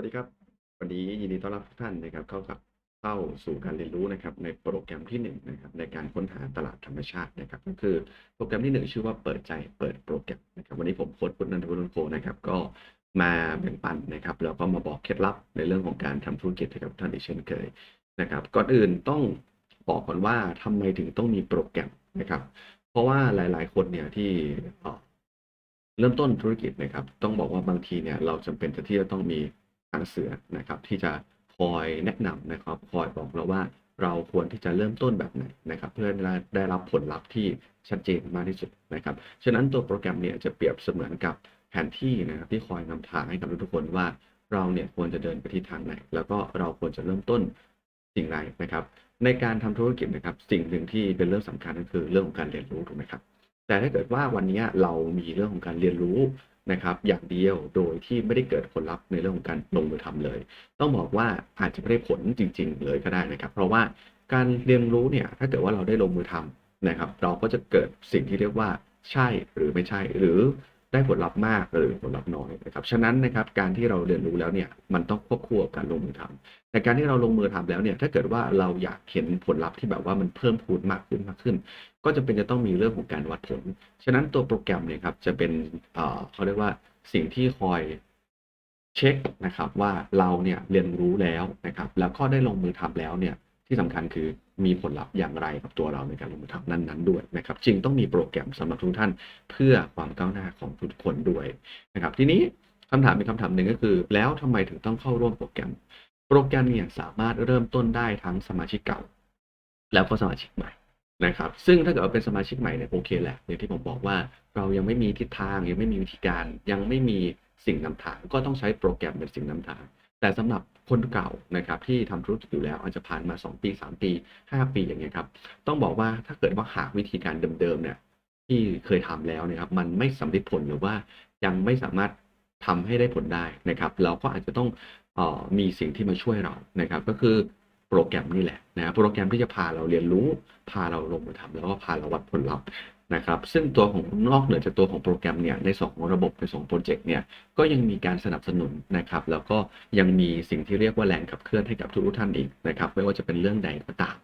วัสดีครับ วันนี้ยินดีต้อนรับทุกท่านนะครับเข้ากับเข้าสู่การเรียนรู้นะครับในโปรแกรมที่1นะครับในการค้นหาตลาดธรรมชาตินะครับก็คือโปรแกรมที่ 1 ชื่อว่าเปิดใจเปิดโปรแกรมนะครับวันนี้ผมโค้ดพุทธนันทวุฒิโคนะครับก็มาแบ่งปันนะครับแล้วก็มาบอกเคล็ดลับในเรื่องของการทำธุรกิจให้กับท่านอีกเช่นเคยนะครับก่อนอื่นต้องบอกก่อนว่าทำไมถึงต้องมีโปรแกรมนะครับเพราะว่าหลาย ๆ คนเนี่ยที่เริ่มต้นธุรกิจนะครับ ต้องบอกว่าบางทีเนี่ยเราจำเป็นจะที่จะต้องมีางเสือนะครับ ที่จะคอยแนะนำนะครับ คอยบอกเราว่าเราควรที่จะเริ่มต้นแบบไหนนะครับ เพื่อได้รับผลลัพธ์ที่ชัดเจนมากที่สุดนะครับ ฉะนั้นตัวโปรแกรมเนี่ยจะเปรียบเสมือนกับแผนที่นะครับที่คอยนำทางให้กับทุกคนว่าเราเนี่ยควรจะเดินไปทิศทางไหน แล้วก็เราควรจะเริ่มต้นสิ่งไรนะครับ ในการทำธุรกิจนะครับ สิ่งหนึ่งที่เป็นเรื่องสำคัญก็คือเรื่องของการเรียนรู้ถูกไหมครับ แต่ถ้าเกิดว่าวันนี้เรามีเรื่องของการเรียนรู้นะครับ อย่างเดียวโดยที่ไม่ได้เกิดผลลัพธ์ในเรื่องของการลงมือทำเลย ต้องบอกว่าอาจจะไม่ได้ผลจริง ๆ เลยก็ได้นะครับ เพราะว่าการเรียนรู้เนี่ยถ้าเกิดว่าเราได้ลงมือทำนะครับ เราก็จะเกิดสิ่งที่เรียกว่าใช่หรือไม่ใช่หรือ ได้ผลลัพธ์มากหรือผลลัพธ์น้อยนะครับ ฉะนั้นนะครับการที่เราเรียนรู้แล้วเนี่ยมันต้องควบคู่กับการลงมือทำแต่การที่เราลงมือทำแล้วเนี่ยถ้าเกิดว่าเราอยากเห็นผลลัพธ์ที่แบบว่ามันเพิ่มพูนมากขึ้นมากขึ้น ก็จะเป็นจะต้องมีเรื่องของการวัดผล ฉะนั้นตัวโปรแกรมเนี่ยครับจะเป็นเอ่อเขาเรียกว่าสิ่งที่คอยเช็คนะครับว่าเราเนี่ยเรียนรู้แล้วนะครับแล้วก็ได้ลงมือทำแล้วเนี่ย ที่สำคัญคือมีผลลัพธ์อย่างไรกับตัวเราในการลงมือทำนั้นๆด้วยนะครับจึงต้องมีโปรแกรมสำหรับทุกท่านเพื่อความก้าวหน้าของทุกคนด้วยนะครับทีนี้คำถามเป็นคำถามหนึ่งก็คือ แล้วทำไมถึงต้องเข้าร่วมโปรแกรม โปรแกรมเนี่ยสามารถเริ่มต้นได้ทั้งสมาชิกเก่า แล้วก็สมาชิกใหม่นะครับซึ่งถ้าเกิดเป็นสมาชิกใหม่เนี่ยโอเคแหละอย่างที่ผมบอกว่าเรายังไม่มีทิศทางยังไม่มีวิธีการยังไม่มีสิ่งนำทางก็ต้องใช้โปรแกรมเป็นสิ่งนำทาง แต่สำหรับ คนเก่านะครับที่ทำธุรกิจอยู่แล้วอาจจะผ่านมา 2 ปี 3 ปี 5 ปีอย่างเงี้ยครับต้องบอกว่าถ้าเกิดว่าหากวิธีการเดิมๆเนี่ยที่เคยทำแล้วนี่ยครับมันไม่สำเร็จผลหรือว่ายังไม่สามารถทำให้ได้ผลได้นะครับ เราก็อาจจะต้องออมีสิ่งที่มาช่วยเรานะครับ ก็คือโปรแกรมนี่แหละนะโปรแกรมที่จะพาเราเรียนรู้ พาเราลงมือทำแล้วก็พาเราวัดผลลัพธ์ นะครับซึ่งตัวของนอกเหนือจากตัวของโปรแกรมเนี่ยในส่วนของระบบในส่วนของโปรเจกต์เนี่ยก็ยังมีการสนับสนุนนะครับแล้วก็ยังมีสิ่งที่เรียกว่าแรงขับเคลื่อนให้กับทุกท่านอีกนะครับไม่ว่าจะเป็นเรื่องใดก็ตาม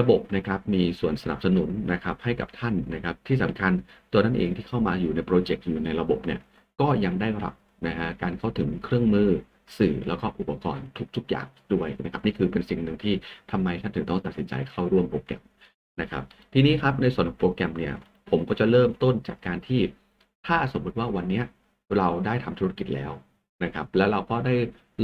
ระบบนะครับมีส่วนสนับสนุนนะครับให้กับท่านนะครับที่สำคัญตัวท่านเองที่เข้ามาอยู่ในโปรเจกต์อยู่ในระบบเนี่ยก็ยังได้รับนะฮะการเข้าถึงเครื่องมือสื่อแล้วก็อุปกรณ์ทุก ๆ อย่างด้วยนะครับนี่คือเป็นสิ่งหนึ่งที่ทำไมท่านถึงต้องตัดสินใจเข้าร่วมโปรแกรมนะครับทีนี้ครับในส่วนของโปรแกรมเนี่ย ผมก็จะเริ่มต้นจากการที่ถ้าสมมุติว่าวันนี้เราได้ทำธุรกิจแล้วนะครับ แล้วเราก็ได้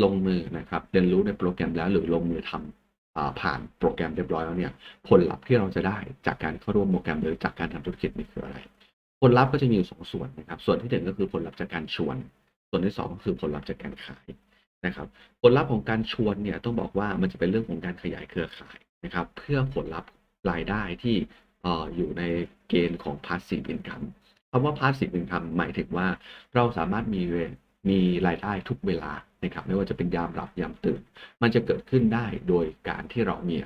ลงมือนะครับเรียนรู้ในโปรแกรมแล้วหรือลงมือทำอ่าผ่านโปรแกรมเรียบร้อยแล้วเนี่ยผลลัพธ์ที่เราจะได้จากการเข้าร่วมโปรแกรมหรือจากการทำธุรกิจนี่คืออะไร ผลลัพธ์ก็จะมีอยู่สองส่วนนะครับ ส่วนที่หนึ่งก็คือผลลัพธ์จากการชวน ส่วนที่สองก็คือผลลัพธ์จากการขายนะครับ ผลลัพธ์ของการชวนเนี่ยต้องบอกว่ามันจะเป็นเรื่องของการขยายเครือข่ายนะครับ เพื่อผลลัพธ์รายได้ที่ อยู่ในเกณฑ์ของ passive income คำว่า passive income หมายถึงว่าเราสามารถมีมีรายได้ทุกเวลานะครับไม่ว่าจะเป็นยามหลับยามตื่น มันจะเกิดขึ้นได้โดยการที่เรามี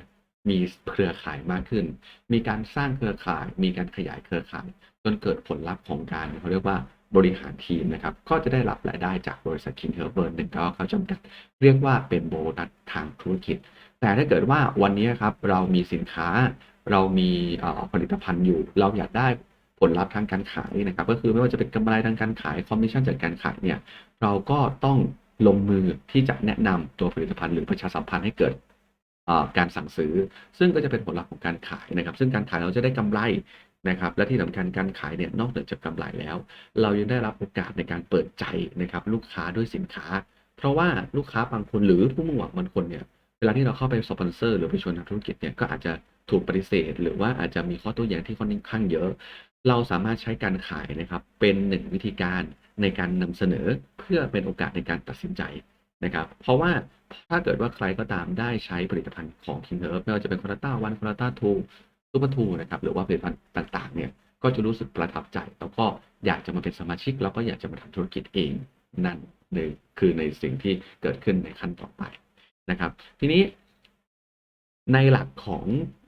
มีเครือข่ายมากขึ้น มีการสร้างเครือข่าย มีการขยายเครือข่าย จนเกิดผลลัพธ์ของการเขาเรียกว่าบริหารทีมนะครับ ก็จะได้รับรายได้จากบริษัท King Herb หนึ่งเขาจำกัด เรียกว่าเป็นโบนัสทางธุรกิจ แต่ถ้าเกิดว่าวันนี้ครับเรามีสินค้า เรามีอ่อผลิตภัณฑ์อยู่ เราอยากได้ผลลัพธ์ทางการขายนะครับ ก็คือไม่ว่าจะเป็นกำไรทางการขายคอมมิชชั่นจากการขายเนี่ยเราก็ต้องลงมือที่จะแนะนำตัวผลิตภัณฑ์หรือประชาสัมพันธ์ให้เกิดอ่อการสั่งซื้อ ซึ่งก็จะเป็นผลลัพธ์ของการขายนะครับ ซึ่งการขายเราจะได้กำไรนะครับ และที่สำคัญการขายเนี่ยนอกเหนือจากกำไรแล้ว เรายังได้รับโอกาสในการเปิดใจนะครับ ลูกค้าด้วยสินค้า เพราะว่าลูกค้าบางคนหรือผู้มุ่งหวังบางคนเนี่ยเวลาที่เราเข้าไปสปอนเซอร์หรือไปชวนทำธุรกิจเนี่ยก็อาจจะ ถูกปฏิเสธ หรือว่าอาจจะมีข้อโต้แย้งที่ค่อนข้างเยอะ เราสามารถใช้การขายนะครับ เป็นหนึ่งวิธีการในการนำเสนอเพื่อเป็นโอกาสในการตัดสินใจนะครับ เพราะว่าถ้าเกิดว่าใครก็ตามได้ใช้ผลิตภัณฑ์ของ King Herb ไม่ว่าจะเป็นคอร์ต้าวันคอร์ต้าทูซูเปอร์ทูนะครับหรือว่าผลิตภัณฑ์ต่างๆเนี่ยก็จะรู้สึกประทับใจ แล้วก็อยากจะมาเป็นสมาชิก แล้วก็อยากจะมาทำธุรกิจเองนั่นเลยคือในสิ่งที่เกิดขึ้นในขั้นต่อไปนะครับ ทีนี้ ในหลักของ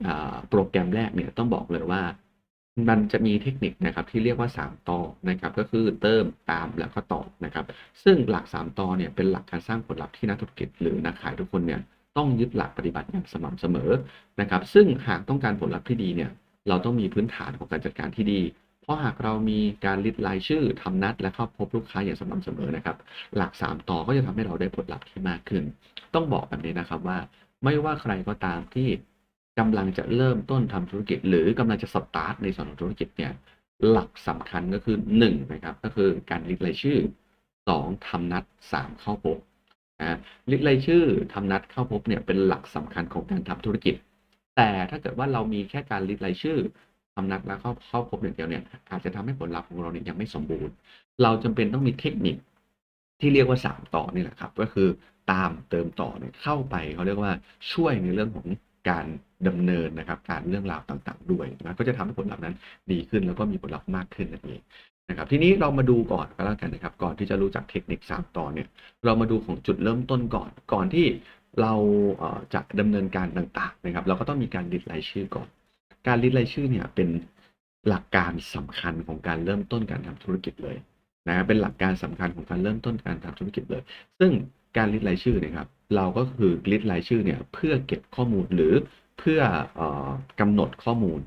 อโปรแกรมแรกเนี่ยต้องบอกเลยว่า มันจะมีเทคนิคนะครับที่เรียกว่า 3 ต่อนะครับก็คือเติมตามแล้วก็ต่อนะครับ ซึ่งหลัก 3 ต่อเนี่ยเป็นหลักการสร้างผลลัพธ์ที่นักธุรกิจหรือนักขายทุกคนเนี่ยต้องยึดหลักปฏิบัติอย่างสม่ำเสมอนะครับ ซึ่งหากต้องการผลลัพธ์ที่ดีเนี่ยเราต้องมีพื้นฐานของการจัดการที่ดี เพราะหากเรามีการลิดรายชื่อทำนัด และเข้าพบลูกค้าอย่างสม่ำเสมอนะครับ หลัก 3 ต่อก็จะทำให้เราได้ผลลัพธ์ที่มากขึ้น ต้องบอกแบบนี้นะครับว่า ไม่ว่าใครก็ตามที่กำลังจะเริ่มต้นทำธุรกิจ หรือกำลังจะสตาร์ทในส่วนของธุรกิจเนี่ยหลักสำคัญก็คือ1นะครับก็คือการลิดรายชื่อ 2ทำนัด 3 เข้าพบนะลิดรายชื่อทำนัดเข้าพบเนี่ยเป็นหลักสำคัญของการทำธุรกิจ แต่ถ้าเกิดว่าเรามีแค่การลิดรายชื่อทำนัดแล้วเข้าเข้าพบอย่างเดียวเนี่ยอาจจะทำให้ผลลัพธ์ของเราเนี่ยยังไม่สมบูรณ์ เราจำเป็นต้องมีเทคนิคที่เรียกว่า 3 ต่อนี่แหละครับ ก็คือ ตามเติมต่อเนี่ยเข้าไปเขาเรียกว่าช่วยในเรื่องของการดำเนินนะครับการเรื่องราวต่างๆ ด้วยนะก็จะทำให้ผลลัพธ์นั้นดีขึ้นแล้วก็มีผลลัพธ์มากขึ้นนั่นเองนะครับทีนี้เรามาดูก่อนก็แล้วกันนะครับ ก่อนที่จะรู้จักเทคนิค 3ต่อเนี่ยเรามาดูของจุดเริ่มต้นก่อน ก่อนที่เราจะดำเนินการต่างๆนะครับ เราก็ต้องมีการลิดรายชื่อก่อน การลิดรายชื่อเนี่ยเป็นหลักการสำคัญของการเริ่มต้นการทำธุรกิจเลยนะเป็นหลักการสำคัญของการเริ่มต้นการทำธุรกิจเลย ซึ่ง การลิดรายชื่อเนะครับ เราก็คือลิดรายชื่อเนี่ยเพื่อเก็บข้อมูลหรือเพื่อออกำหนดข้อมูล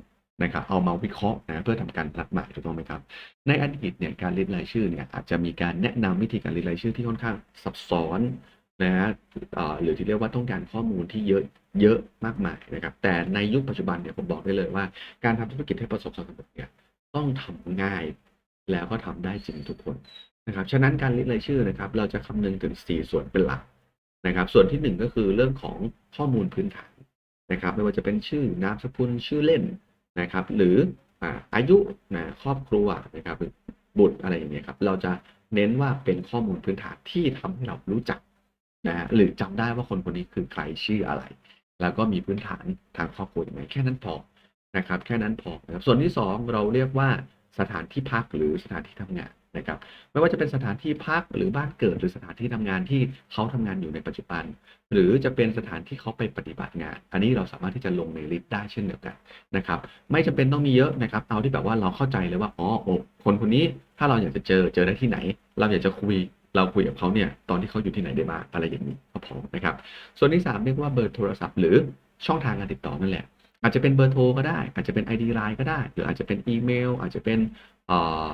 นะครับเอามาวิเคราะห์นะเพื่อทำการนัดหมายถูกต้องไหมครับ ในอดีตเนี่ยการลิดรายชื่อเนี่ยอาจจะมีการแนะนำวิธีการลิดรายชื่อที่ค่อนข้างซับซ้อนนะฮะหรือที่เรียกว่าต้องการข้อมูลที่เยอะเยอะมากมายนะครับ แต่ในยุคปัจจุบันเนี่ยผมบอกได้เลยว่า การทำธุรกิจให้ประสบความสำเร็จเนี่ยต้องทำง่ายแล้วก็ทำได้จริงทุกคน นะครับ ฉะนั้นการลิดรายชื่อนะครับ เราจะคำนึงถึง 4 ส่วนเป็นหลักนะครับ ส่วนที่ 1 ก็คือเรื่องของข้อมูลพื้นฐานนะครับ ไม่ว่าจะเป็นชื่อนามสกุลชื่อเล่นนะครับ หรืออายุนะครอบครัวนะครับบุตรอะไรอย่างเงี้ยครับ เราจะเน้นว่าเป็นข้อมูลพื้นฐานที่ทำให้เรารู้จักนะฮะหรือจำได้ว่าคนคนนี้คือใครชื่ออะไร แล้วก็มีพื้นฐานทางครอบครัวอย่างไรแค่นั้นพอนะครับ แค่นั้นพอนะครับส่วนที่ 2 เราเรียกว่าสถานที่พักหรือสถานที่ทำงาน นะครับไม่ว่าจะเป็นสถานที่พักหรือบ้านเกิด หรือสถานที่ทำงานที่เขาทำงานอยู่ในปัจจุบัน หรือจะเป็นสถานที่เขาไปปฏิบัติงาน อันนี้เราสามารถที่จะลงในลิสต์ได้เช่นเดียวกันนะครับไม่จำเป็นต้องมีเยอะนะครับเอาที่แบบว่าเราเข้าใจเลยว่าอ๋อโอ้คนคนนี้ถ้าเราอยากจะเจอเจอได้ที่ไหน เราอยากจะคุยเราคุยกับเขาเนี่ยตอนที่เขาอยู่ที่ไหนได้บ้างอะไรอย่างนี้ก็พอนะครับส่วนที่ 3 เรียกว่าเบอร์โทรศัพท์ หรือช่องทางการติดต่อนั่นแหละอาจจะเป็นเบอร์โทรก็ได้ อาจจะเป็น ID ไลน์ก็ได้ หรืออาจจะเป็นอีเมล อาจจะเป็นเอ่อ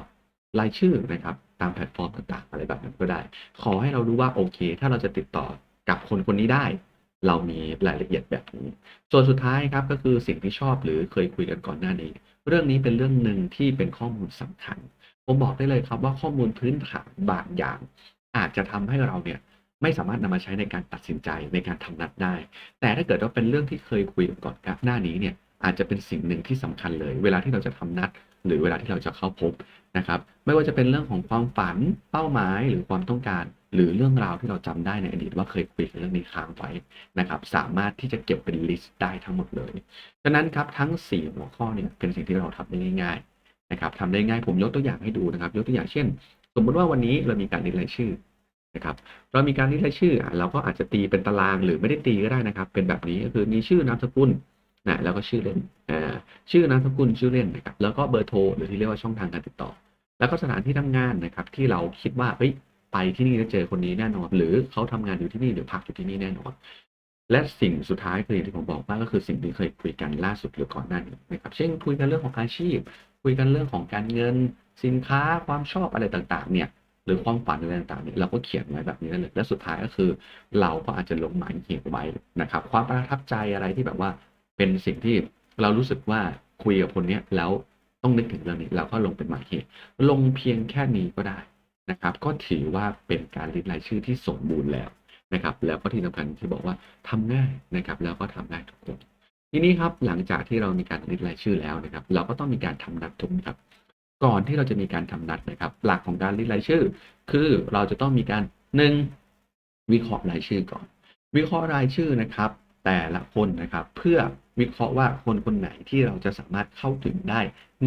รายชื่อนะครับตามแพลตฟอร์มต่างๆ อะไรแบบนั้นก็ได้ ขอให้เรารู้ว่าโอเค ถ้าเราจะติดต่อกับคนคนนี้ได้ เรามีรายละเอียดแบบนี้ ส่วนสุดท้ายครับก็คือสิ่งที่ชอบหรือเคยคุยกันก่อนหน้านี้ เรื่องนี้เป็นเรื่องหนึ่งที่เป็นข้อมูลสำคัญ ผมบอกได้เลยครับว่าข้อมูลพื้นฐานบางอย่าง อาจจะทำให้เราเนี่ยไม่สามารถนำมาใช้ในการตัดสินใจในการทำนัดได้ แต่ถ้าเกิดว่าเป็นเรื่องที่เคยคุยกันก่อนหน้านี้เนี่ยอาจจะเป็นสิ่งหนึ่งที่สำคัญเลย เวลาที่เราจะทำนัด หรือเวลาที่เราจะเข้าพบ นะครับไม่ว่าจะเป็นเรื่องของความฝันเป้าหมายหรือความต้องการ หรือเรื่องราวที่เราจำได้ในอดีตว่าเคยคุยกันเรื่องนี้ค้างไว้นะครับสามารถที่จะเก็บเป็นลิสต์ได้ทั้งหมดเลยฉะนั้นครับทั้ง 4 หัวข้อเนี่ยเป็นสิ่งที่เราทำได้ง่ายๆนะครับทำได้ง่ายผมยกตัวอย่างให้ดูนะครับ ยกตัวอย่างเช่น สมมุติว่าวันนี้เรามีการลิรายชื่อนะครับเรามีการลิรายชื่อเราก็อาจจะตีเป็นตารางหรือไม่ได้ตีก็ได้นะครับ เป็นแบบนี้ก็คือมีชื่อนามสกุล นะแล้วก็ชื่อเล่นอ่าชื่อนามสกุลชื่อเล่นนะครับแล้วก็เบอร์โทรหรือที่เรียกว่าช่องทางการติดต่อ แล้วก็สถานที่ทำงานนะครับที่เราคิดว่าเอ้ยไปที่นี่แล้วเจอคนนี้แน่นอน หรือเขาทำงานอยู่ที่นี่หรือพักอยู่ที่นี่แน่นอนและสิ่งสุดท้ายคืออย่างที่ผมบอกว่าก็คือสิ่งที่เคยคุยกันล่าสุดหรือก่อนหน้านี้นะครับ เช่นคุยกันเรื่องของอาชีพ คุยกันเรื่องของการเงิน สินค้าความชอบอะไรต่างๆ เนี่ยหรือความฝันอะไรต่างๆเนี่ยเราก็เขียนไว้แบบนี้นั่นเลยและสุดท้ายก็คือ เราก็อาจจะลงหมายเหตุไว้นะครับ ความประทับใจอะไรที่แบบว่า เป็นสิ่งที่เรารู้สึกว่าคุยกับคนเนี้ยแล้วต้องนึกถึงเรื่องนี้เราก็ลงเป็นหมายเหตุลงเพียงแค่นี้ก็ได้นะครับ ก็ถือว่าเป็นการลิสต์รายชื่อที่สมบูรณ์แล้วนะครับ แล้วก็ที่สำคัญที่บอกว่าทำง่ายนะครับ แล้วก็ทำได้ทุกคนทีนี้ครับหลังจากที่เรามีการลิสต์รายชื่อแล้วนะครับ เราก็ต้องมีการทำนัดถูกครับ ก่อนที่เราจะมีการทำนัดนะครับ หลักของการลิสต์รายชื่อ คือเราจะต้องมีการหนึ่งวิเคราะห์รายชื่อก่อน วิเคราะห์รายชื่อนะครับ แต่ละคนนะครับ เพื่อวิเคราะห์ว่าคนคนไหนที่เราจะสามารถเข้าถึงได้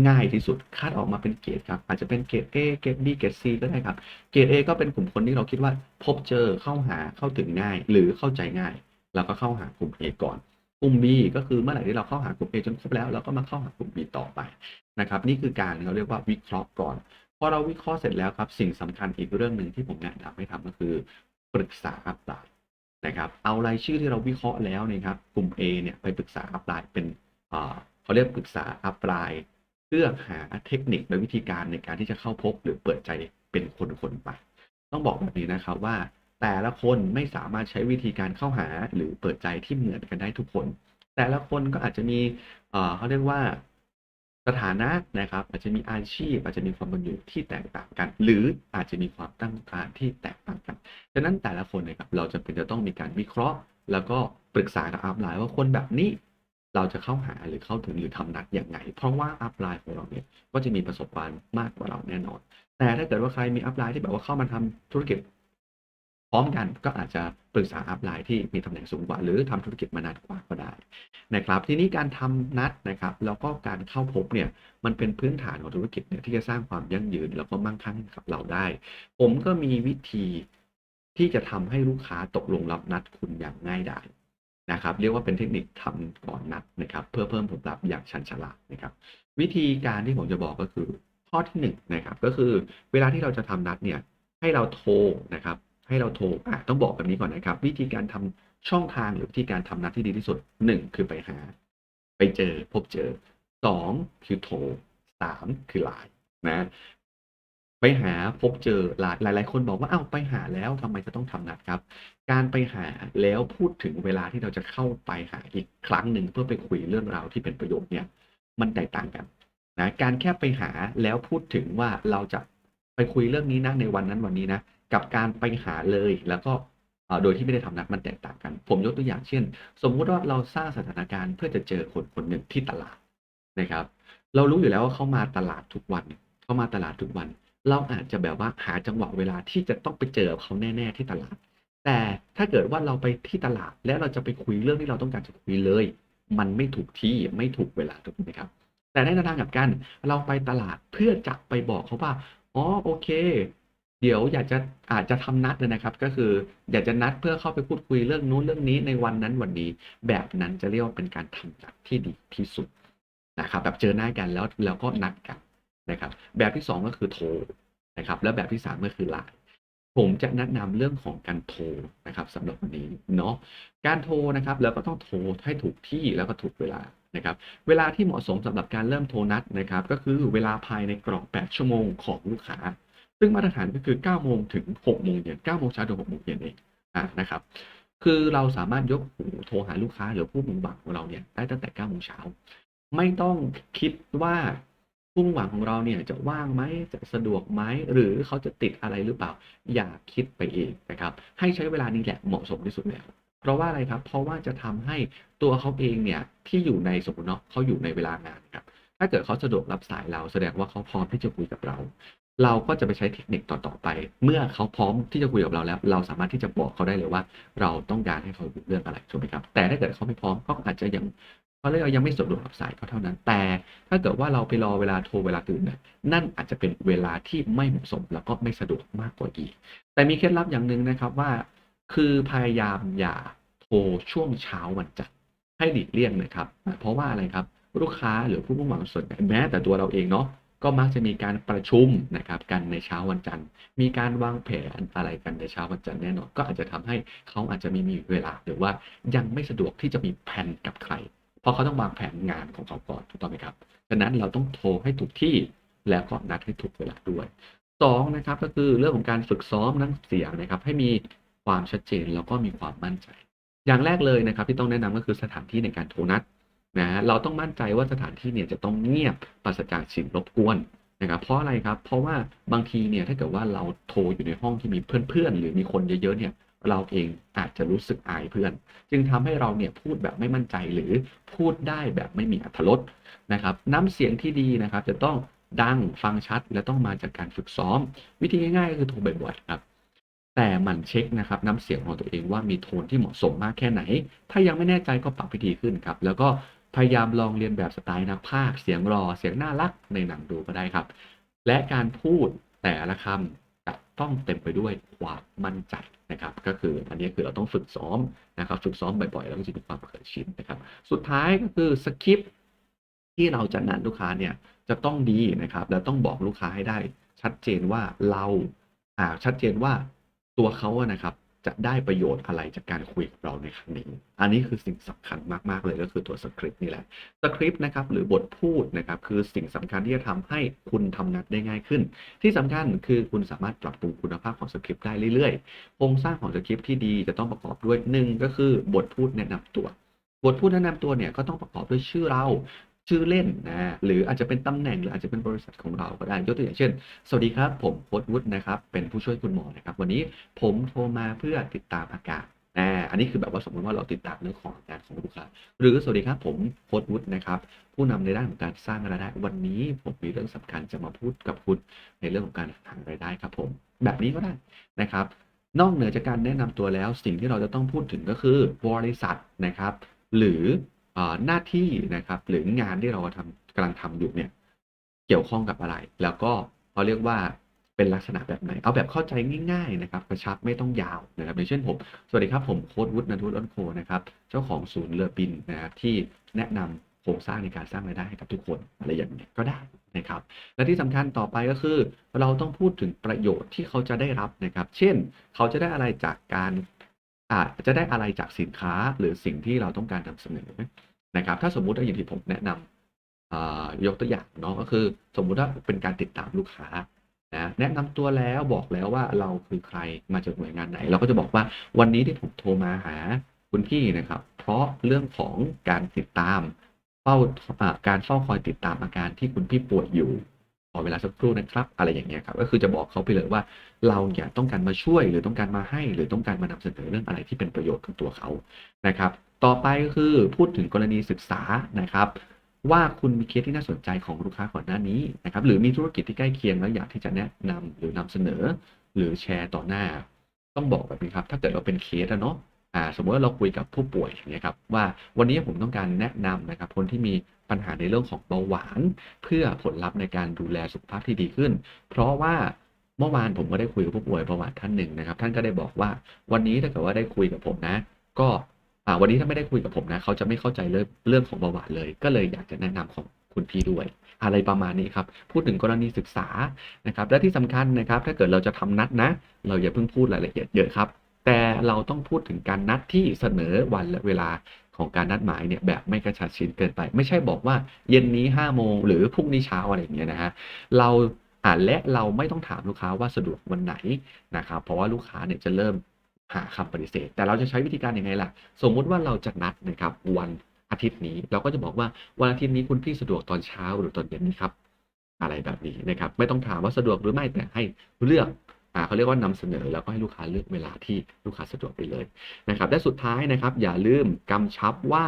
ง่ายที่สุดคัดออกมาเป็นเกรดครับ อาจจะเป็นเกรด A เกรด B เกรด C ก็ได้ครับ เกรด A ก็เป็นกลุ่มคนที่เราคิดว่าพบเจอเข้าหาเข้าถึงง่าย หรือเข้าใจง่ายเราก็เข้าหากลุ่ม A ก่อนกลุ่ม B ก็คือเมื่อไหร่ที่เราเข้าหากลุ่ม A จนครบแล้วเราก็มาเข้าหากลุ่ม B ต่อไปนะครับ นี่คือการเขาเรียกว่าวิเคราะห์ก่อนพอเราวิเคราะห์เสร็จแล้วครับสิ่งสำคัญอีกเรื่องหนึ่งที่ผมแนะนำให้ทำก็คือปรึกษาอัพไล นะครับ เอารายชื่อที่เราวิเคราะห์แล้วนะครับ กลุ่ม A เนี่ยไปปรึกษาอัพไลน์เป็นเขาเรียกปรึกษาอัพไลน์เพื่อหาเทคนิคและวิธีการในการที่จะเข้าพบหรือเปิดใจเป็นคนๆไป ต้องบอกแบบนี้นะครับว่าแต่ละคนไม่สามารถใช้วิธีการเข้าหาหรือเปิดใจที่เหมือนกันได้ทุกคน แต่ละคนก็อาจจะมีเขาเรียกว่า สถานะนะครับอาจจะมีอาชีพอาจจะมีความเป็นอยู่ที่แตกต่างกัน หรืออาจจะมีความตั้งการที่แตกต่างกันฉะนั้นแต่ละคนนะครับเราจะเป็นจะต้องมีการวิเคราะห์ แล้วก็ปรึกษากับอัพไลน์ว่าคนแบบนี้เราจะเข้าหาหรือเข้าถึงหรือทำนัดอย่างไง เพราะว่าอัพไลน์ของเราเนี่ยก็จะมีประสบการณ์มากกว่าเราแน่นอน แต่ถ้าเกิดว่าใครมีอัพไลน์ที่แบบว่าเข้ามาทำธุรกิจ พร้อมกันก็อาจจะปรึกษาอัพไลน์ที่มีตำแหน่งสูงกว่า หรือทำธุรกิจมานานกว่าก็ได้นะครับ ทีนี้การทำนัดนะครับแล้วก็การเข้าพบเนี่ยมันเป็นพื้นฐานของธุรกิจเนี่ยที่จะสร้างความยั่งยืนแล้วก็มั่งคั่งกับเราได้ ผมก็มีวิธีที่จะทำให้ลูกค้าตกลงรับนัดคุณอย่างง่ายดายนะครับ เรียกว่าเป็นเทคนิคทำก่อนนัดนะครับ เพื่อเพิ่มผลลัพธ์อย่างชันฉลาดนะครับ วิธีการที่ผมจะบอกก็คือข้อที่หนึ่งนะครับก็คือเวลาที่เราจะทำนัดเนี่ยให้เราโทรนะครับ ให้เราโทรอะต้องบอกแบบนี้ก่อนนะครับ วิธีการทำช่องทางหรือวิธีการทำนัดที่ดีที่สุดหนึ่งคือไปหา ไปเจอพบเจอสองคือโทรสามคือไลน์นะไปหาพบเจอหลายหลายคนบอกว่าอ้าวไปหาแล้วทำไมจะต้องทำนัดครับ การไปหาแล้วพูดถึงเวลาที่เราจะเข้าไปหาอีกครั้งหนึ่งเพื่อไปคุยเรื่องราวที่เป็นประโยชน์เนี่ยมันแตกต่างกันนะการแค่ไปหาแล้วพูดถึงว่าเราจะไปคุยเรื่องนี้นะในวันนั้นวันนี้นะ กับการไปหาเลยแล้วก็โดยที่ไม่ได้ทำนัดมันแตกต่างกัน ผมยกตัวอย่างเช่น สมมุติว่าเราสร้างสถานการณ์เพื่อจะเจอคนคนหนึ่งที่ตลาดนะครับ เรารู้อยู่แล้วว่าเขามาตลาดทุกวันเขามาตลาดทุกวัน เราอาจจะแบบว่าหาจังหวะเวลาที่จะต้องไปเจอเขาแน่ ๆที่ตลาด แต่ถ้าเกิดว่าเราไปที่ตลาดแล้วเราจะไปคุยเรื่องที่เราต้องการจะคุยเลย มันไม่ถูกที่ไม่ถูกเวลาถูกไหมครับ แต่ในทางกลับกันเราไปตลาดเพื่อจะไปบอกเขาว่าอ๋อโอเค เดี๋ยวอยากจะอาจจะทำนัดเลยนะครับ ก็คืออยากจะนัดเพื่อเข้าไปพูดคุยเรื่องนู้นเรื่องนี้ในวันนั้นวันนี้ แบบนั้นจะเรียกว่าเป็นการทำนัดที่ดีที่สุดนะครับแบบเจอหน้ากันแล้วแล้วก็นัดกันนะครับ แบบที่สองก็คือโทรนะครับ แล้วแบบที่สามก็คือไลน์ผมจะแนะนำเรื่องของการโทรนะครับสำหรับวันนี้เนาะการโทรนะครับ แล้วก็ต้องโทรให้ถูกที่แล้วก็ถูกเวลานะครับ เวลาที่เหมาะสมสำหรับการเริ่มโทรนัดนะครับ ก็คือเวลาภายในกรอบ 8 ชั่วโมงของลูกค้า ซึ่งมาตรฐานก็คือ 9 โมงถึง 6 โมงเย็น 9 โมงเช้าถึง 6 โมงเย็นเองอ่านะครับ คือเราสามารถยกหูโทรหาลูกค้าหรือผู้มุ่งหวังของเราเนี่ยได้ตั้งแต่ 9 โมงเช้า ไม่ต้องคิดว่าผู้มุ่งหวังของเราเนี่ยจะว่างไหมจะสะดวกไหมหรือเขาจะติดอะไรหรือเปล่า อย่าคิดไปเองนะครับ ให้ใช้เวลานี้แหละเหมาะสมที่สุดแล้วเพราะว่าอะไรครับ เพราะว่าจะทำให้ตัวเขาเองเนี่ยที่อยู่ในสมมติเนาะเขาอยู่ในเวลางานครับ ถ้าเกิดเขาสะดวกรับสายเราแสดงว่าเขาพร้อมที่จะคุยกับเรา เราก็จะไปใช้เทคนิคต่อๆไป เมื่อเขาพร้อมที่จะคุยกับเราแล้ว เราสามารถที่จะบอกเขาได้เลยว่า เราต้องการให้เขาคุยเรื่องอะไรถูกไหมครับ แต่ถ้าเกิดเขาไม่พร้อมก็อาจจะยังเขาเรียกว่ายังไม่สะดวกรับสายก็เท่านั้น แต่ถ้าเกิดว่าเราไปรอเวลาโทรเวลาตื่นเนี่ยนั่นอาจจะเป็นเวลาที่ไม่เหมาะสมแล้วก็ไม่สะดวกมากกว่าอีก แต่มีเคล็ดลับอย่างหนึ่งนะครับว่า คือพยายามอย่าโทรช่วงเช้าวันจันทร์ให้หลีกเลี่ยงนะครับ เพราะว่าอะไรครับลูกค้าหรือผู้มุ่งหวังส่วนใหญ่แม้แต่ตัวเราเองเนาะ ก็มักจะมีการประชุมนะครับกันในเช้าวันจันทร์ มีการวางแผนอะไรกันในเช้าวันจันทร์แน่นอนก็อาจจะทำให้เขาอาจจะไมีมีเวลาหรือว่ายังไม่สะดวกที่จะมีแผนกับใคร เพราะเขาต้องวางแผนงานของเขาก่อนถูกต้องไหมครับดังนั้นเราต้องโทรให้ถูกที่แล้วก็นัดให้ถูกเวลาด้วยสองนะครับก็คือเรื่องของการฝึกซ้อมน้ำเสียงนะครับให้มีความชัดเจนแล้วก็มีความมั่นใจ อย่างแรกเลยนะครับที่ต้องแนะนำก็คือสถานที่ในการโทรนัด นะเราต้องมั่นใจว่าสถานที่เนี่ยจะต้องเงียบปราศจากสิ่งรบกวนนะครับเพราะอะไรครับ เพราะว่าบางทีเนี่ยถ้าเกิดว่าเราโทรอยู่ในห้องที่มีเพื่อนๆ หรือมีคนเยอะๆเนี่ยเราเองอาจจะรู้สึกอายเพื่อน จึงทำให้เราเนี่ยพูดแบบไม่มั่นใจหรือพูดได้แบบไม่มีอรรถรสนะครับน้ำเสียงที่ดีนะครับจะต้องดังฟังชัดและต้องมาจากการฝึกซ้อม วิธีง่ายๆก็คือโทรบ่อยๆครับแต่มันเช็คนะครับน้ำเสียงของตัวเองว่ามีโทนที่เหมาะสมมากแค่ไหน ถ้ายังไม่แน่ใจก็ปรับวิธีขึ้นครับ แล้วก็ พยายามลองเรียนแบบสไตล์นักพากย์เสียงรอเสียงน่ารักในหนังดูก็ได้ครับ และการพูดแต่ละคำจะต้องเต็มไปด้วยความมั่นใจนะครับ ก็คืออันนี้คือเราต้องฝึกซ้อมนะครับ ฝึกซ้อมบ่อยๆ แล้วก็จะมีความเคยชินนะครับ สุดท้ายก็คือสคริปที่เราจะนัดลูกค้าเนี่ยจะต้องดีนะครับ แล้วต้องบอกลูกค้าให้ได้ชัดเจนว่าเราอ่าชัดเจนว่าตัวเขาอะนะครับ จะได้ประโยชน์อะไรจากการคุยกับเราในครั้งนี้ อันนี้คือสิ่งสำคัญมากๆเลยก็คือตัวสคริปต์นี่แหละ สคริปต์นะครับหรือบทพูดนะครับคือสิ่งสำคัญที่จะทำให้คุณทำงานได้ง่ายขึ้น ที่สำคัญคือคุณสามารถปรับปรุงคุณภาพของสคริปต์ได้เรื่อยๆ โครงสร้างของสคริปต์ที่ดีจะต้องประกอบด้วยหนึ่งก็คือบทพูดแนะนำตัว บทพูดแนะนำตัวเนี่ยก็ต้องประกอบด้วยชื่อเรา ชื่อเล่นนะหรืออาจจะเป็นตำแหน่งหรืออาจจะเป็นบริษัทของเราก็ได้ยกตัวอย่างเช่น สวัสดีครับ ผมโค้ดวุฒินะครับ เป็นผู้ช่วยคุณหมอนะครับ วันนี้ผมโทรมาเพื่อติดตามอาการอ่าอันนี้คือแบบว่าสมมติว่าเราติดตามเรื่องของอาการของลูกค้าหรือสวัสดีครับผมโค้ดวุฒินะครับ ผู้นำในด้านของการสร้างรายได้ วันนี้ผมมีเรื่องสำคัญจะมาพูดกับคุณในเรื่องของการหารายได้ครับผม แบบนี้ก็ได้นะครับ นอกเหนือจากการแนะนำตัวแล้วสิ่งที่เราจะต้องพูดถึงก็คือบริษัทนะครับ หรือ หน้าที่นะครับ หรืองานที่เราทำกำลังทำอยู่เนี่ย เกี่ยวข้องกับอะไร แล้วก็เขาเรียกว่าเป็นลักษณะแบบไหน เอาแบบเข้าใจง่ายๆนะครับกระชับไม่ต้องยาวนะครับอย่างเช่นผม สวัสดีครับผมโค้ดวุฒินันทุต้นโคนะครับ เจ้าของศูนย์เรือบินนะครับที่แนะนำโครงสร้างในการสร้างรายได้ให้กับทุกคนอะไรอย่างนี้ยก็ได้นะครับ และที่สำคัญต่อไปก็คือ เราต้องพูดถึงประโยชน์ที่เขาจะได้รับนะครับ เช่น เขาจะได้อะไรจากการ อาจะได้อะไรจากสินค้าหรือสิ่งที่เราต้องการนำเสนอนะครับ ถ้าสมมุติว่าอย่างที่ผมแนะนำอ่ายกตัวอย่างเนาะก็คือ สมมุติว่าเป็นการติดตามลูกค้านะแนะนำตัวแล้วบอกแล้วว่าเราคือใครมาจากหน่วยงานไหน เราก็จะบอกว่าวันนี้ที่ผมโทรมาหาคุณพี่นะครับ เพราะเรื่องของการติดตามเฝ้าการเฝ้าคอยติดตามอาการที่คุณพี่ป่วยอยู่ อเวลาสักครู่นะครับ อะไรอย่างเงี้ยครับ ก็คือจะบอกเขาไปเลยว่า เราเนี่ยต้องการมาช่วยหรือต้องการมาให้ หรือต้องการมานำเสนอเรื่องอะไรที่เป็นประโยชน์กับตัวเขานะครับ ต่อไปก็คือพูดถึงกรณีศึกษานะครับ ว่าคุณมีเคสที่น่าสนใจของลูกค้าก่อนหน้านี้นะครับ หรือมีธุรกิจที่ใกล้เคียงแล้วอยากที่จะแนะนำหรือนำเสนอ หรือแชร์ต่อหน้า ต้องบอกแบบนี้ครับ ถ้าเกิดเราเป็นเคสอะเนาะอ่าสมมติว่าเราคุยกับผู้ป่วยอย่างเงี้ยครับว่าวันนี้ผมต้องการแนะนำนะครับคนที่มี ปัญหาในเรื่องของเบาหวาน เพื่อผลลัพธ์ในการดูแลสุขภาพที่ดีขึ้น เพราะว่าเมื่อวานผมก็ได้คุยกับผู้ป่วยประวัติท่านหนึ่งนะครับ ท่านก็ได้บอกว่าวันนี้ถ้าเกิดว่าได้คุยกับผมนะ ก็วันนี้ถ้าไม่ได้คุยกับผมนะ เขาจะไม่เข้าใจเรื่องเรื่องของเบาหวานเลย ก็เลยอยากจะแนะนำของคุณพี่ด้วย อะไรประมาณนี้ครับ พูดถึงกรณีศึกษานะครับ และที่สำคัญนะครับ ถ้าเกิดเราจะทำนัดนะ เราอย่าเพิ่งพูดรายละเอียดเยอะครับ แต่เราต้องพูดถึงการนัดที่เสนอวันและเวลา ของการนัดหมายเนี่ยแบบไม่กระชับชิดเกินไป ไม่ใช่บอกว่าเย็นนี้5โมงหรือพรุ่งนี้เช้าอะไรอย่างเงี้ยนะฮะเราอ่านและเราไม่ต้องถามลูกค้าว่าสะดวกวันไหนนะครับเพราะว่าลูกค้าเนี่ยจะเริ่มหาคำปฏิเสธ แต่เราจะใช้วิธีการยังไงล่ะ สมมุติว่าเราจะนัดนะครับวันอาทิตย์นี้เราก็จะบอกว่าวันอาทิตย์นี้คุณพี่สะดวกตอนเช้าหรือตอนเย็นนี้ครับอะไรแบบนี้นะครับ ไม่ต้องถามว่าสะดวกหรือไม่แต่ให้เลือก เขาเรียกว่านำเสนอแล้วก็ให้ลูกค้าเลือกเวลาที่ลูกค้าสะดวกไปเลยนะครับและสุดท้ายนะครับอย่าลืมกำชับว่า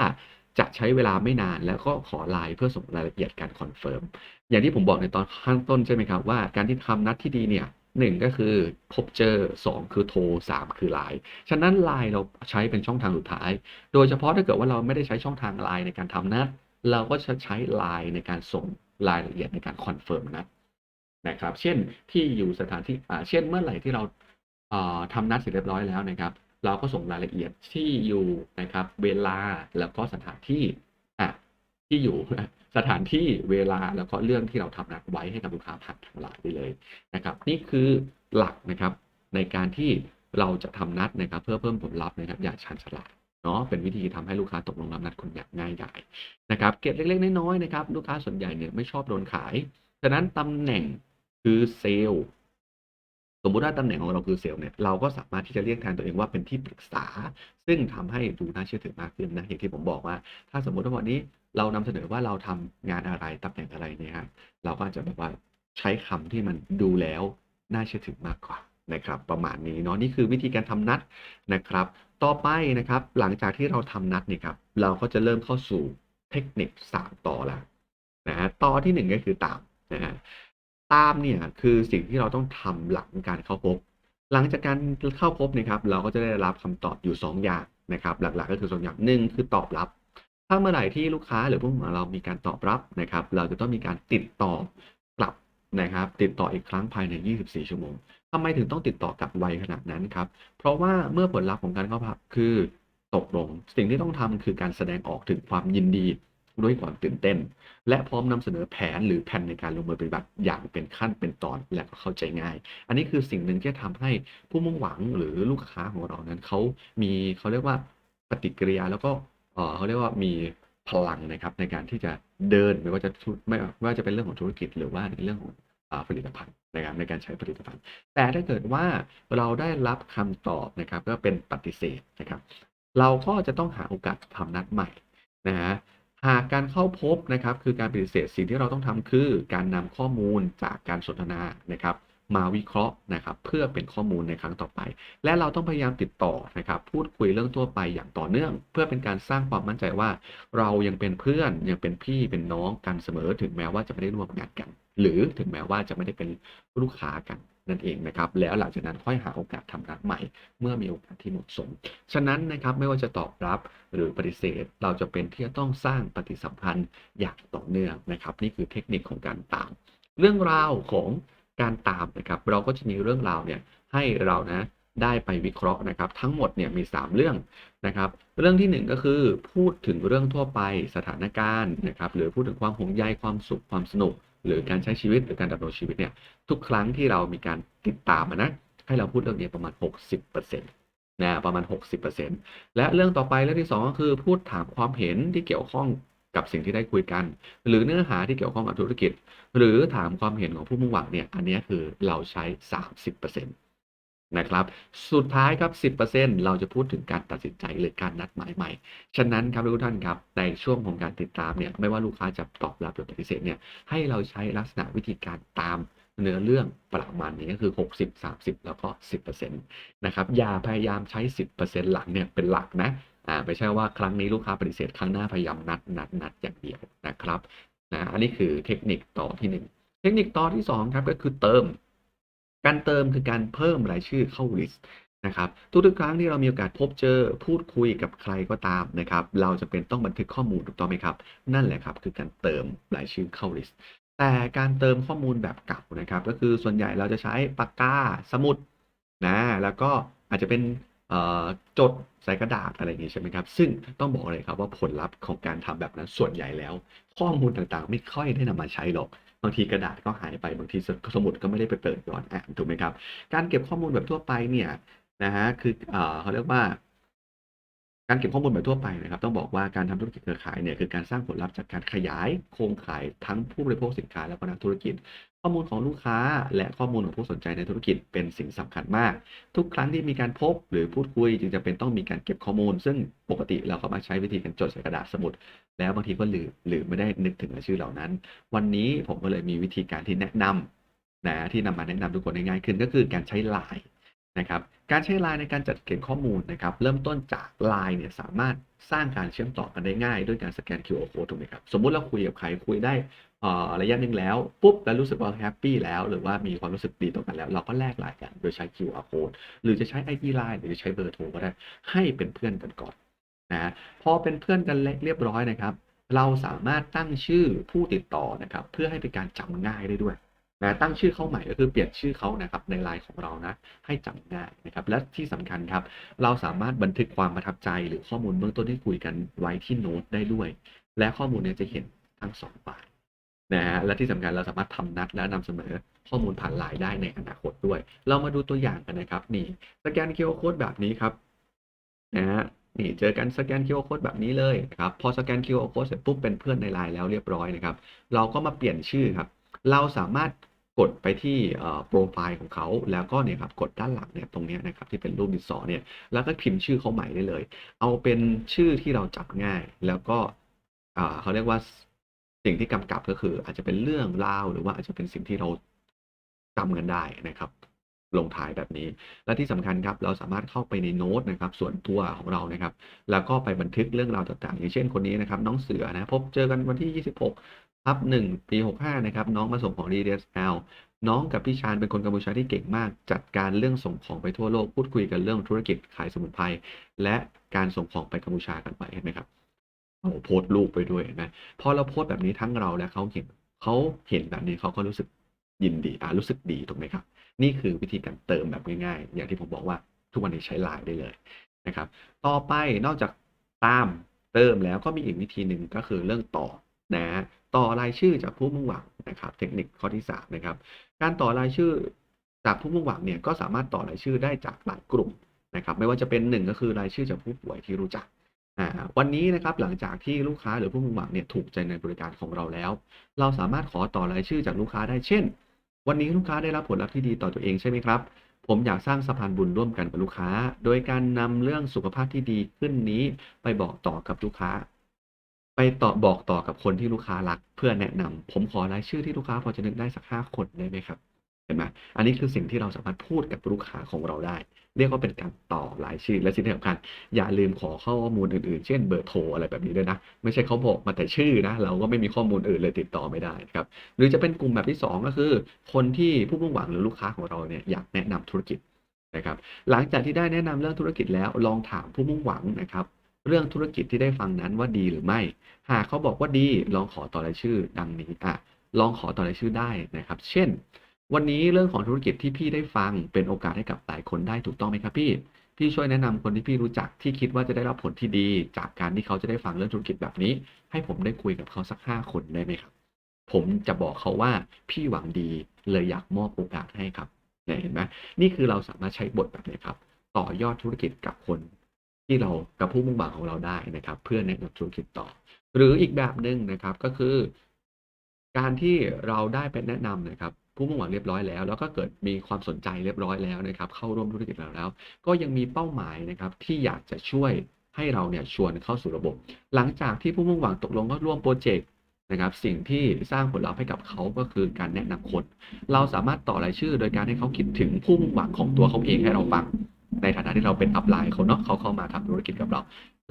จะใช้เวลาไม่นานแล้วก็ขอไลน์เพื่อส่งรายละเอียดการคอนเฟิร์มอย่างที่ผมบอกในตอนข้างต้นใช่ไหมครับว่าการที่ทำนัดที่ดีเนี่ยหนึ่งก็คือพบเจอสองคือโทรสามคือไลน์ฉะนั้นไลน์เราใช้เป็นช่องทางสุดท้าย โดยเฉพาะถ้าเกิดว่าเราไม่ได้ใช้ช่องทางไลน์ในการทำนัดเราก็จะใช้ไลน์ในการส่งรายละเอียดในการคอนเฟิร์มนัด นะครับ เช่นที่อยู่สถานที่อาเช่นเมื่อไหร่ที่เราอ่าทำนัดเสร็จเรียบร้อยแล้วนะครับ เราก็ส่งรายละเอียดที่อยู่นะครับ เวลาแล้วก็สถานที่อะที่อยู่สถานที่เวลาแล้วก็เรื่องที่เราทำนัดไว้ให้กับลูกค้าผ่านทางไลน์ได้เลยนะครับ นี่คือหลักนะครับในการที่เราจะทำนัดนะครับ เพื่อเพิ่มผลลัพธ์นะครับ อย่างชันฉลาดเนาะเป็นวิธีทำให้ลูกค้าตกลงรับนัดคุณอย่างง่ายดายนะครับเกร็ดเล็กๆน้อยๆนะครับ ลูกค้าส่วนใหญ่เนี่ยไม่ชอบโดนขาย ฉะนั้นตำแหน่ง คือเซลล์สมมุติว่าตำแหน่งของเราคือเซลล์เนี่ยเราก็สามารถที่จะเรียกแทนตัวเองว่าเป็นที่ปรึกษา ซึ่งทำให้ดูน่าเชื่อถือมากขึ้นนะอย่างที่ผมบอกว่า ถ้าสมมุติว่าวันนี้เรานำเสนอว่าเราทำงานอะไรตำแหน่งอะไรเนี่ยฮะเราก็อาจจะแบบว่าใช้คำที่มันดูแล้วน่าเชื่อถือมากกว่านะครับ ประมาณนี้เนาะนี่คือวิธีการทำนัดนะครับ ต่อไปนะครับ หลังจากที่เราทำนัดเนี่ยครับ เราก็จะเริ่มเข้าสู่เทคนิค3ต่อล้วนะฮะต่อที่ 1 ก็คือตามนะฮะ ตามเนี่ยคือสิ่งที่เราต้องทำหลังการเข้าพบ หลังจากการเข้าพบนะครับ เราก็จะได้รับคำตอบอยู่ 2 อย่างนะครับ หลักๆก็คือสองอย่างหนึ่งคือตอบรับ ถ้าเมื่อไหร่ที่ลูกค้าหรือผู้ของเรามีการตอบรับนะครับ เราจะต้องมีการติดต่อกลับนะครับ ติดต่ออีกครั้งภายใน 24 ชั่วโมงทำไมถึงต้องติดต่อกลับไวขนาดนั้นครับ เพราะว่าเมื่อผลลัพธ์ของการเข้าพักคือตกลง สิ่งที่ต้องทำคือการแสดงออกถึงความยินดีด้วยความตื่นเต้น และพร้อมนำเสนอแผนหรือแผนในการลงมือปฏิบัติอย่างเป็นขั้นเป็นตอนและก็เข้าใจง่าย อันนี้คือสิ่งหนึ่งที่ทำให้ผู้มุ่งหวังหรือลูกค้าของเรานั้นเขามีเขาเรียกว่าปฏิกิริยาแล้วก็เออเขาเรียกว่ามีพลังนะครับในการที่จะเดินไม่ว่าจะไม่ว่าจะเป็นเรื่องของธุรกิจหรือว่าในเรื่องของผลิตภัณฑ์นะครับในการใช้ผลิตภัณฑ์ แต่ถ้าเกิดว่าเราได้รับคำตอบนะครับก็เป็นปฏิเสธนะครับ เราก็จะต้องหาโอกาสทำนัดใหม่นะฮะ หากการเข้าพบนะครับคือการปฏิเสธสิ่งที่เราต้องทำคือการนำข้อมูลจากการสนทนานะครับมาวิเคราะห์นะครับเพื่อเป็นข้อมูลในครั้งต่อไป และเราต้องพยายามติดต่อนะครับพูดคุยเรื่องทั่วไปอย่างต่อเนื่อง เพื่อเป็นการสร้างความมั่นใจว่า เรายังเป็นเพื่อนยังเป็นพี่เป็นน้องกันเสมอ ถึงแม้ว่าจะไม่ได้ร่วมงานกัน หรือถึงแม้ว่าจะไม่ได้เป็นลูกค้ากัน นั่นเองนะครับแล้วหลังจากนั้นค่อยหาโอกาสทำนัดใหม่ เมื่อมีโอกาสที่เหมาะสม ฉะนั้นนะครับไม่ว่าจะตอบรับหรือปฏิเสธเราจะเป็นที่จะต้องสร้างปฏิสัมพันธ์อย่างต่อเนื่องนะครับ นี่คือเทคนิคของการตาม เรื่องราวของการตามนะครับ เราก็จะมีเรื่องราวเนี่ยให้เรานะได้ไปวิเคราะห์นะครับ ทั้งหมดเนี่ยมี 3 เรื่องนะครับ เรื่องที่ 1 ก็คือพูดถึงเรื่องทั่วไปสถานการณ์นะครับหรือพูดถึงความห่วงใยความสุขความสนุก หรือการใช้ชีวิตหรือการดำรงชีวิตเนี่ยทุกครั้งที่เรามีการติดตามนะให้เราพูดเรื่องนี้ประมาณ 60%นะประมาณ 60%และเรื่องต่อไปเรื่องที่ 2 ก็คือพูดถามความเห็นที่เกี่ยวข้องกับสิ่งที่ได้คุยกัน หรือเนื้อหาที่เกี่ยวข้องกับธุรกิจ หรือถามความเห็นของผู้มุ่งหวังเนี่ยอันนี้คือเราใช้ 30% นะครับ สุดท้ายครับ 10%เราจะพูดถึงการตัดสินใจหรือการนัดหมายใหม่ ฉะนั้นครับทุกท่านครับ ในช่วงของการติดตามเนี่ย ไม่ว่าลูกค้าจะตอบรับหรือปฏิเสธเนี่ย ให้เราใช้ลักษณะวิธีการตามเนื้อเรื่องประมาณนี้ก็คือ 60 30 แล้วก็ 10%นะครับ อย่าพยายามใช้ 10%หลังเนี่ยเป็นหลักนะ อ่า ไม่ใช่ว่าครั้งนี้ลูกค้าปฏิเสธ ครั้งหน้าพยายามนัดนัดนัดอย่างเดียวนะครับ นะ อันนี้คือเทคนิคต่อที่หนึ่งเทคนิคต่อที่สองครับก็คือเติม การเติมคือการเพิ่มรายชื่อเข้า list นะครับทุกๆครั้งที่เรามีโอกาสพบเจอพูดคุยกับใครก็ตามนะครับ เราจะเป็นต้องบันทึกข้อมูลถูกต้องไหมครับ นั่นแหละครับคือการเติมรายชื่อเข้า list แต่การเติมข้อมูลแบบเก่านะครับ ก็คือส่วนใหญ่เราจะใช้ปากกาสมุดนะแล้วก็อาจจะเป็นจดใส่กระดาษอะไรอย่างงี้ใช่ไหมครับ ซึ่งต้องบอกเลยครับว่าผลลัพธ์ของการทำแบบนั้นส่วนใหญ่แล้ว ข้อมูลต่างๆ ไม่ค่อยได้นำมาใช้หรอก บางทีกระดาษก็หายไปบางทีสมุดก็ไม่ได้ไปเปิดย้อนอ่านถูกไหมครับ การเก็บข้อมูลแบบทั่วไปเนี่ยนะฮะคือเอ่อเขาเรียกว่า การเก็บข้อมูลแบบทั่วไปนะครับ ต้องบอกว่าการทำธุรกิจเครือข่ายเนี่ยคือการสร้างผลลัพธ์จากการขยายโครงข่ายทั้งผู้บริโภคสินค้าแล้วก็นักธุรกิจ ข้อมูลของลูกค้า และข้อมูลของผู้สนใจในธุรกิจเป็นสิ่งสำคัญมาก ทุกครั้งที่มีการพบหรือพูดคุยจึงจะเป็นต้องมีการเก็บข้อมูล ซึ่งปกติเราก็มาใช้วิธีการจดใส่กระดาษสมุด แล้วบางทีก็ลืมหรือไม่ได้นึกถึงรายชื่อเหล่านั้น วันนี้ผมก็เลยมีวิธีการที่แนะนำนะที่นำมาแนะนำทุกคนได้ง่ายขึ้นก็คือการใช้ไลน์ะครับการใช้ Line ในการจัดเก็บข้อมูลนะครับเริ่มต้นจาก Line เนี่ยสามารถสร้างการเชื่อมต่อกันได้ง่าย ด้วยการสแกน QR code ถูกไหมครับสมมุติเราคุยกับใครคุยได้อ่อระยะหนึ่งแล้วปุ๊บแล้วรู้สึกว่าแฮปปี้แล้ว หรือว่ามีความรู้สึกดีต่อกันแล้ว เราก็แลกไลน์กันโดยใช้ QR code หรือจะใช้ ID Line หรือจะใช้เบอร์โทรก็ได้ให้เป็นเพื่อนกันก่อนนะพอเป็นเพื่อนกันเรียบร้อยนะครับ เราสามารถตั้งชื่อผู้ติดต่อนะครับ เพื่อให้เป็นการจำง่ายได้ด้วย นะตั้งชื่อเขาใหม่ก็คือเปลี่ยนชื่อเขานะครับในไลน์ของเรานะให้จำง่ายนะครับและที่สำคัญครับ เราสามารถบันทึกความประทับใจหรือข้อมูลเบื้องต้นที่คุยกันไว้ที่โน้ตได้ด้วย และข้อมูลเนี้จะเห็นทั้งสองฝ่ายนะฮะและที่สำคัญเราสามารถทำนัดและนำเสนอข้อมูลผ่านไลน์ได้ในอนาคตด้วย เรามาดูตัวอย่างกันนะครับนี่สแกน QR code แบบนี้ครับนะฮะนี่เจอกันสแกน QR code แบบนี้เลยนะครับพอสแกน QR code เสร็จปุ๊บเป็นเพื่อนในไลน์แล้วเรียบร้อยนะครับ เราก็มาเปลี่ยนชื่อครับ เราสามารถ กดไปที่โปรไฟล์ของเขาแล้วก็เนี่ยครับกดด้านหลังเนี่ยตรงนี้นะครับที่เป็นรูปดินสอเนี่ยแล้วก็พิมพ์ชื่อเขาใหม่ได้เลย เอาเป็นชื่อที่เราจับง่าย แล้วก็เขาเรียกว่าสิ่งที่กำกับก็คืออาจจะเป็นเรื่องราวหรือว่าอาจจะเป็นสิ่งที่เราจำกันได้นะครับ ลงท้ายแบบนี้ และที่สำคัญครับเราสามารถเข้าไปในโน้ตนะครับส่วนตัวของเรานะครับ แล้วก็ไปบันทึกเรื่องราวต่างๆ อย่างเช่นคนนี้นะครับน้องเสือนะพบเจอกันวันที่ 26ทับ1ปี65นะครับน้องมาส่งของ DSL น้องกับพี่ชาญเป็นคนกัมพูชาที่เก่งมาก จัดการเรื่องส่งของไปทั่วโลกพูดคุยกันเรื่องธุรกิจขายสมุนไพรและการส่งของไปกัมพูชากันไปเห็นไหมครับโอ้โพสต์รูปไปด้วยนไหมพอเราโพสต์แบบนี้ทั้งเราและเขาเห็นเขาเห็นแบบนี้เขาก็รู้สึก ยินดีอ่ารู้สึกดีถูกไหมครับ นี่คือวิธีการเติมแบบง่ายๆ อย่างที่ผมบอกว่าทุกวันนี้ใช้ไลน์ได้เลยนะครับ ต่อไปนอกจากตามเติมแล้วก็มีอีกวิธีหนึ่งก็คือเรื่องต่อนะฮะต่อรายชื่อจากผู้มุ่งหวังนะครับ เทคนิคข้อที่3นะครับ การต่อรายชื่อจากผู้มุ่งหวังเนี่ยก็สามารถต่อรายชื่อได้จากหลายกลุ่มนะครับไม่ว่าจะเป็นหนึ่งก็คือรายชื่อจากผู้ป่วยที่รู้จักอ่าวันนี้นะครับหลังจากที่ลูกค้าหรือผู้มุ่งหวังเนี่ยถูกใจในบริการของเราแล้ว เราสามารถขอต่อรายชื่อจากลูกค้าได้เช่น วันนี้ลูกค้าได้รับผลลัพธ์ที่ดีต่อตัวเองใช่ไหมครับ ผมอยากสร้างสะพานบุญร่วมกันกับลูกค้า โดยการนำเรื่องสุขภาพที่ดีขึ้นนี้ไปบอกต่อกับลูกค้า ไปต่อบอกต่อกับคนที่ลูกค้ารัก เพื่อแนะนำผมขอรายชื่อที่ลูกค้าพอจะนึกได้สักห้าคนได้ไหมครับ เห็นไหมอันนี้คือสิ่งที่เราสามารถพูดกับลูกค้าของเราได้ เรียกว่าเป็นการต่อรายชื่อและสิ่งที่สำคัญ อย่าลืมขอข้อมูลอื่นๆ เช่นเบอร์โทรอะไรแบบนี้ด้วยนะ ไม่ใช่เขาบอกมาแต่ชื่อนะ เราก็ไม่มีข้อมูลอื่นเลยติดต่อไม่ได้ครับ หรือจะเป็นกลุ่มแบบที่ 2 ก็คือ คนที่ผู้มุ่งหวังหรือลูกค้าของเราเนี่ยอยากแนะนำธุรกิจนะครับ หลังจากที่ได้แนะนำเรื่องธุรกิจแล้วลองถามผู้มุ่งหวังนะครับเรื่องธุรกิจที่ได้ฟังนั้นว่าดีหรือไม่ หากเขาบอกว่าดีลองขอต่อรายชื่อดังนี้อะลองขอต่อรายชื่อได้นะครับ เช่น วันนี้เรื่องของธุรกิจที่พี่ได้ฟังเป็นโอกาสให้กับหลายคนได้ถูกต้องไหมครับพี่ พี่ช่วยแนะนำคนที่พี่รู้จักที่คิดว่าจะได้รับผลที่ดี จากการที่เขาจะได้ฟังเรื่องธุรกิจแบบนี้ ให้ผมได้คุยกับเขาสักห้าคนได้ไหมครับ ผมจะบอกเขาว่าพี่หวังดีเลยอยากมอบโอกาสให้ครับเนี่ยเห็นไหมนี่คือเราสามารถใช้บทแบบนี้ครับ ต่อยอดธุรกิจกับคน ที่เรากับผู้มุ่งหวังของเราได้นะครับ เพื่อแนะนำธุรกิจต่อ หรืออีกแบบหนึ่งนะครับก็คือ การที่เราได้ไปแนะนำนะครับ ผู้มุ่งหวังเรียบร้อยแล้ว แล้วก็เกิดมีความสนใจเรียบร้อยแล้วนะครับ เข้าร่วมธุรกิจเราแล้ว ก็ยังมีเป้าหมายนะครับที่อยากจะช่วยให้เราเนี่ยชวนเข้าสู่ระบบ หลังจากที่ผู้มุ่งหวังตกลงก็ร่วมโปรเจกต์นะครับ สิ่งที่สร้างผลลัพธ์ให้กับเขาก็คือการแนะนำคน เราสามารถต่อรายชื่อ โดยการให้เขาคิดถึงผู้มุ่งหวังของตัวเขาเองให้เราฟัง ในฐานะที่เราเป็นอัพไลน์เขาเนาะเขาเข้ามาทำธุรกิจกับเรา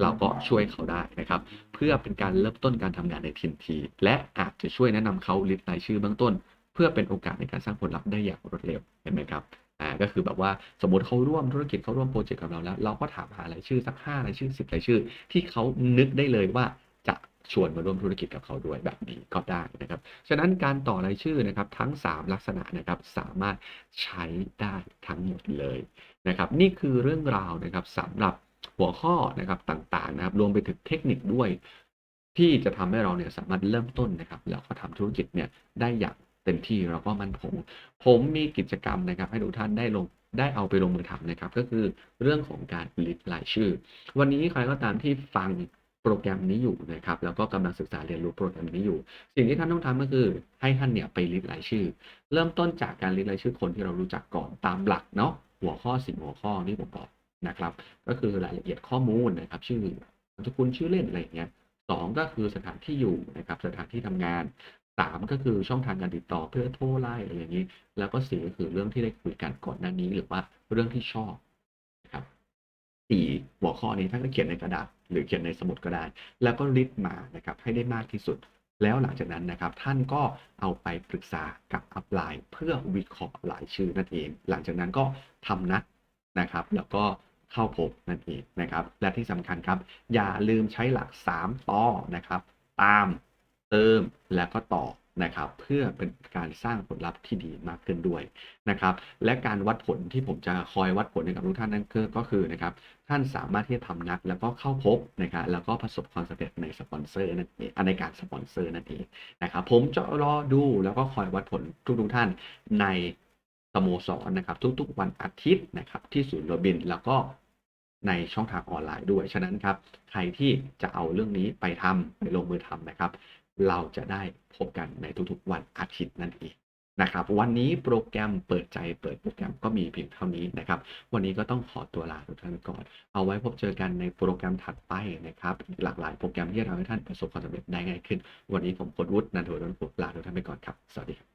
เราก็ช่วยเขาได้นะครับ เพื่อเป็นการเริ่มต้นการทำงานในทันที และอาจจะช่วยแนะนำเขาลิสต์รายชื่อเบื้องต้น เพื่อเป็นโอกาสในการสร้างผลลัพธ์ได้อย่างรวดเร็วเห็นไหมครับอ่าก็คือแบบว่าสมมติเขาร่วมธุรกิจเขาร่วมโปรเจกต์กับเราแล้ว เราก็ถามหารายชื่อสักห้ารายชื่อสิบรายชื่อ ที่เขานึกได้เลยว่าจะชวนมาร่วมธุรกิจกับเขาด้วยแบบนี้ก็ได้นะครับ ฉะนั้นการต่อรายชื่อนะครับทั้ง 3 ลักษณะนะครับสามารถใช้ได้ทั้งหมดเลยนะครับ นี่คือเรื่องราวนะครับสำหรับหัวข้อนะครับต่างๆนะครับรวมไปถึงเทคนิคด้วย ที่จะทำให้เราเนี่ยสามารถเริ่มต้นนะครับแล้วก็ทำธุรกิจเนี่ยได้อย่าง เต็มที่แล้วก็มั่นคงผมมีกิจกรรมนะครับ ให้ทุกท่านได้ลงได้เอาไปลงมือทำนะครับ ก็คือเรื่องของการลิสต์รายชื่อ วันนี้ใครก็ตามที่ฟังโปรแกรมนี้อยู่นะครับแล้วก็กำลังศึกษาเรียนรู้โปรแกรมนี้อยู่ สิ่งที่ท่านต้องทำก็คือให้ท่านเนี่ยไปลิสต์รายชื่อ เริ่มต้นจากการลิสต์รายชื่อคนที่เรารู้จักก่อนตามหลักเนาะหัวข้อสิ่งหัวข้อที่ผมบอกนะครับ ก็คือรายละเอียดข้อมูลนะครับ ชื่อนามสกุลชื่อเล่นอะไรอย่างเงี้ยสองก็คือสถานที่อยู่นะครับสถานที่ทำงาน สามก็คือช่องทางการติดต่อเพื่อโทรไลน์อะไรอย่างนี้ แล้วก็สี่ก็คือเรื่องที่ได้คุยกันก่อนหน้านี้ หรือว่าเรื่องที่ชอบนะครับสี่หัวข้อนี้ท่านก็เขียนในกระดาษหรือเขียนในสมุดก็ได้ แล้วก็ลิสต์มานะครับให้ได้มากที่สุด แล้วหลังจากนั้นนะครับ ท่านก็เอาไปปรึกษากับอัพไลน์เพื่อวิเคราะห์รายชื่อนั่นเอง หลังจากนั้นก็ทำนัดนะครับ แล้วก็เข้าพบนั่นเองนะครับ และที่สำคัญครับ อย่าลืมใช้หลัก 3ต่อนะครับ ตาม เติมแล้วก็ต่อนะครับ เพื่อเป็นการสร้างผลลัพธ์ที่ดีมากขึ้นด้วยนะครับ และการวัดผลที่ผมจะคอยวัดผลให้กับทุกท่านนั่นก็คือนะครับท่านสามารถที่จะทำนัดแล้วก็เข้าพบนะครับแล้วก็ประสบความสำเร็จในสปอนเซอร์นั่นเองในการสปอนเซอร์นั่นเองนะครับผมจะรอดูแล้วก็คอยวัดผลทุกๆท่านในสโมสรนะครับ ทุกๆวันอาทิตย์นะครับ ที่ศูนย์โรบินแล้วก็ในช่องทางออนไลน์ด้วย ฉะนั้นครับ ใครที่จะเอาเรื่องนี้ไปทำไปลงมือทำนะครับ เราจะได้พบกันในทุกๆวันอาทิตย์นั่นเองนะครับ วันนี้โปรแกรมเปิดใจเปิดโปรแกรมก็มีเพียงเท่านี้นะครับ วันนี้ก็ต้องขอตัวลาทุกท่านก่อน เอาไว้พบเจอกันในโปรแกรมถัดไปนะครับ หลากหลายโปรแกรมที่จะทำให้ท่านประสบความสำเร็จได้ง่ายขึ้น วันนี้ผมโคดวุฒินันทวุฒน์ลาทุกท่านไปก่อนครับ สวัสดีครับ